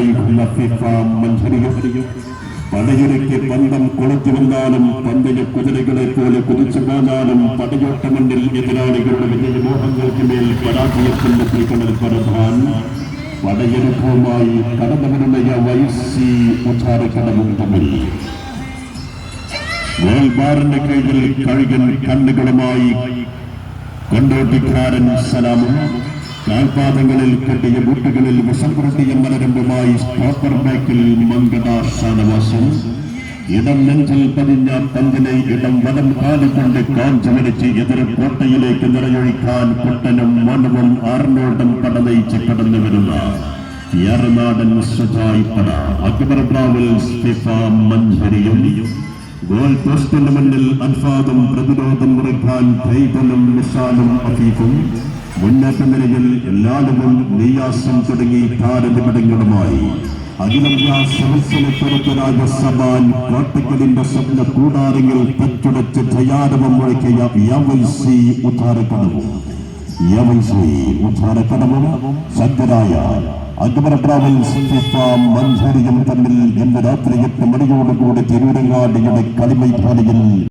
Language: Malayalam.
നയിക്കുന്ന ഫിഫ മഞ്ചരിയും പടയുരയ്ക്ക് പന്തം കൊളുത്തി വന്നാലും പന്തയ കുതിരകളെ പോലെ കുതിച്ചു പോന്നാലും പടയോട്ടമണ്ണിൽ എതിരാളികളുടെ വിജയമോഹങ്ങൾക്ക് മേൽ പരാജയത്തിന്റെ തീക്കണൽ പ്രധാൻ. പടയെടുപ്പുമായി കടന്നവരുമായ വൈസി ഉച്ചാരക്കടവും തമ്മിൽ. ഗോൾബാറിന്റെ കീഴിൽ കഴുകൻ കണ്ണുകളുമായി കൊണ്ടോട്ടിക്കാരൻ സലാമും കാൽപാദങ്ങളിൽ കെട്ടിയ ബൂട്ടുകളിൽ വിഷം പുരട്ടിയ മലരമ്പുമായി സ്റ്റോപ്പർ ബാക്കിൽ മങ്കട ഷാനവാസം ഇടം നെഞ്ചിൽ പതിഞ്ഞ പന്തിനെ ഇടം വലം കാലുകൊണ്ട് കാഞ്ചുവലിച്ച് എതിരെ കോട്ടയിലേക്ക് നിറയൊഴിക്കാൻ കുട്ടനും മണവും ആർനോട്ടും പടനയിച്ച് കടന്നു വരുന്ന എറനാടൻ സുജായ് അക്ബർ ബ്രാവിൽ സ്റ്റിഫ മഞ്ചരിയും. ഗോൾ പോസ്റ്റിന് മുന്നിൽ അൻഫാദും പ്രതിരോധം മുറിക്കാൻ കൈതലും നിഷാനും അഫീഫും. മുന്നേറ്റ നിലയിൽ എല്ലാവരും നീയാസം തുടങ്ങി താരനിമിടങ്ങളുമായി അഖിലന്ത്യാ സദസ്സിന് പുറത്തരായ സബാൻ അക്ബർ ട്രാവൽസ് തമ്മിൽ ഇന്ന് രാത്രി എട്ട് മണിയോടുകൂടി തിരൂരങ്ങാടിയുടെ കളിമൈതാനിയിൽ